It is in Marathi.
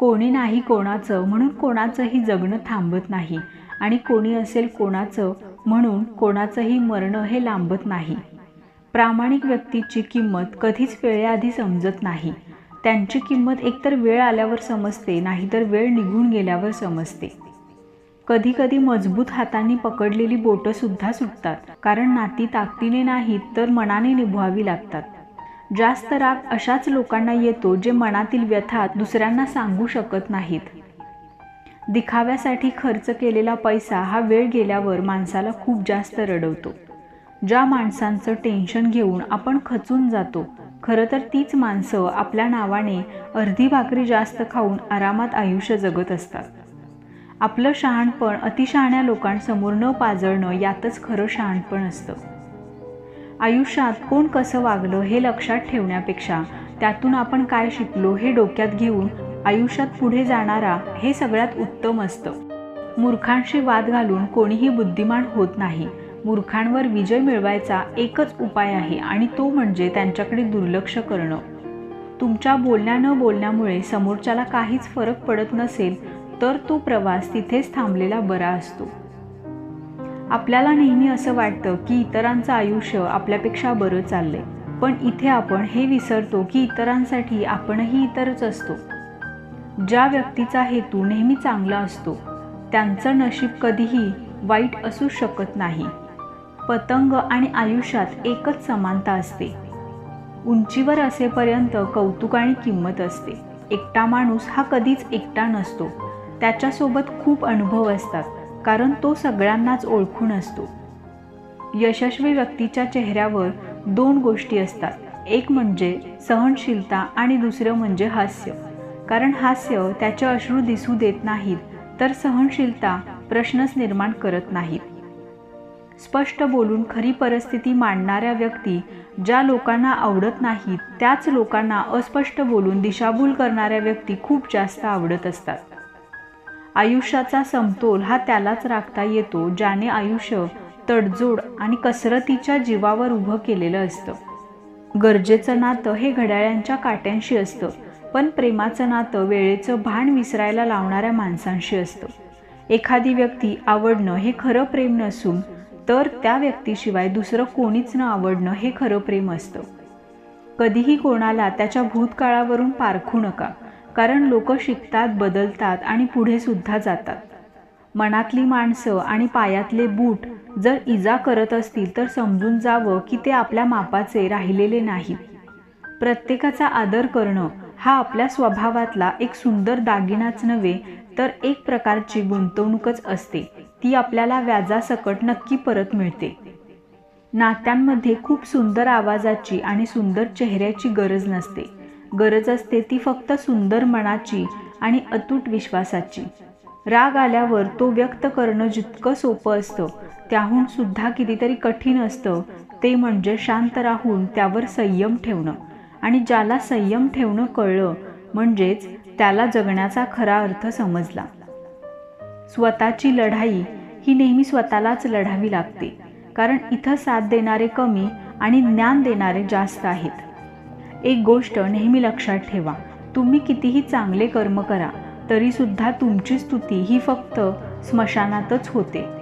कोणी नाही कोणाचं म्हणून कोणाचंही जगणं थांबत नाही. आणि कोणी असेल कोणाचं म्हणून कोणाचंही मरणं हे लांबत नाही. प्रामाणिक व्यक्तीची किंमत कधीच वेळेआधी समजत नाही. त्यांची किंमत एकतर वेळ आल्यावर समजते नाहीतर वेळ निघून गेल्यावर समजते. कधीकधी मजबूत हातांनी पकडलेली बोटंसुद्धा सुटतात. कारण नाती ताकदीने नाहीत तर मनाने निभवावी लागतात. जास्त राग अशाच लोकांना येतो जे मनातील व्यथा दुसऱ्यांना सांगू शकत नाहीत. दिखाव्यासाठी खर्च केलेला पैसा हा वेळ गेल्यावर माणसाला खूप जास्त रडवतो. ज्या माणसांचं टेन्शन घेऊन आपण खचून जातो खरं तर तीच माणसं आपल्या नावाने अर्धी भाकरी जास्त खाऊन आरामात आयुष्य जगत असतात. आपलं शहाणपण अतिशहाण्या लोकांसमोर न पाजळणं यातच खरं शहाणपण असतं. आयुष्यात कोण कसं वागलं हे लक्षात ठेवण्यापेक्षा त्यातून आपण काय शिकलो हे डोक्यात घेऊन आयुष्यात पुढे जाणारा हे सगळ्यात उत्तम असतं. मूर्खांशी वाद घालून कोणीही बुद्धिमान होत नाही. मूर्खांवर विजय मिळवायचा एकच उपाय आहे आणि तो म्हणजे त्यांच्याकडे दुर्लक्ष करणं. तुमच्या बोलण्या न बोलण्यामुळे समोरच्याला काहीच फरक पडत नसेल तर तो प्रवास तिथेच थांबलेला बरा असतो. आपल्याला नेहमी असं वाटतं की इतरांचं आयुष्य आपल्यापेक्षा बरं चाललंय. पण इथे आपण हे विसरतो की इतरांसाठी आपणही इतरच असतो. ज्या व्यक्तीचा हेतू नेहमी चांगला असतो त्यांचं नशीब कधीही वाईट असू शकत नाही. पतंग आणि आयुष्यात एकच समानता असते. उंचीवर असेपर्यंत कौतुक आणि किंमत असते. एकटा माणूस हा कधीच एकटा नसतो. त्याच्यासोबत खूप अनुभव असतात. कारण तो सगळ्यांनाच ओळखून असतो. यशस्वी व्यक्तीच्या चेहऱ्यावर दोन गोष्टी असतात. एक म्हणजे सहनशीलता आणि दुसरं म्हणजे हास्य. कारण हास्य त्याचे अश्रू दिसू देत नाहीत तर सहनशीलता प्रश्नच निर्माण करत नाहीत. स्पष्ट बोलून खरी परिस्थिती मांडणाऱ्या व्यक्ती ज्या लोकांना आवडत नाहीत त्याच लोकांना अस्पष्ट बोलून दिशाभूल करणाऱ्या व्यक्ती खूप जास्त आवडत असतात. आयुष्याचा समतोल हा त्यालाच राखता येतो ज्याने आयुष्य तडजोड आणि कसरतीच्या जीवावर उभं केलेलं असतं. गरजेचं नातं हे घड्याळ्यांच्या काट्यांशी असतं पण प्रेमाचं नातं वेळेचं भान विसरायला लावणाऱ्या माणसांशी असतं. एखादी व्यक्ती आवडणं हे खरं प्रेम नसून तर त्या व्यक्तीशिवाय दुसरं कोणीच न आवडणं हे खरं प्रेम असतं. कधीही कोणाला त्याच्या भूतकाळावरून पारखू नका कारण लोक शिकतात बदलतात आणि पुढे सुद्धा जातात. मनातली माणसं आणि पायातले बूट जर इजा करत असतील तर समजून जावं की ते आपल्या मापाचे राहिलेले नाहीत प्रत्येकाचा आदर करणं हा आपल्या स्वभावातला एक सुंदर दागिनाच नव्हे तर एक प्रकारची गुंतवणूकच असते. ती आपल्याला व्याजासकट नक्की परत मिळते. नात्यांमध्ये खूप सुंदर आवाजाची आणि सुंदर चेहऱ्याची गरज नसते. गरज असते ती फक्त सुंदर मनाची आणि अतूट विश्वासाची. राग आल्यावर तो व्यक्त करणं जितकं सोपं असतं त्याहून सुद्धा कितीतरी कठीण असतं ते म्हणजे शांत राहून त्यावर संयम ठेवणं. आणि ज्याला संयम ठेवणं कळलं म्हणजेच त्याला जगण्याचा खरा अर्थ समजला. स्वतःची लढाई ही नेहमी स्वतःलाच लढावी लागते कारण इथं साथ देणारे कमी आणि ज्ञान देणारे जास्त आहेत. एक गोष्ट नेहमी लक्षात ठेवा. तुम्ही कितीही चांगले कर्म करा तरीसुद्धा तुमची स्तुती ही फक्त स्मशानातच होते.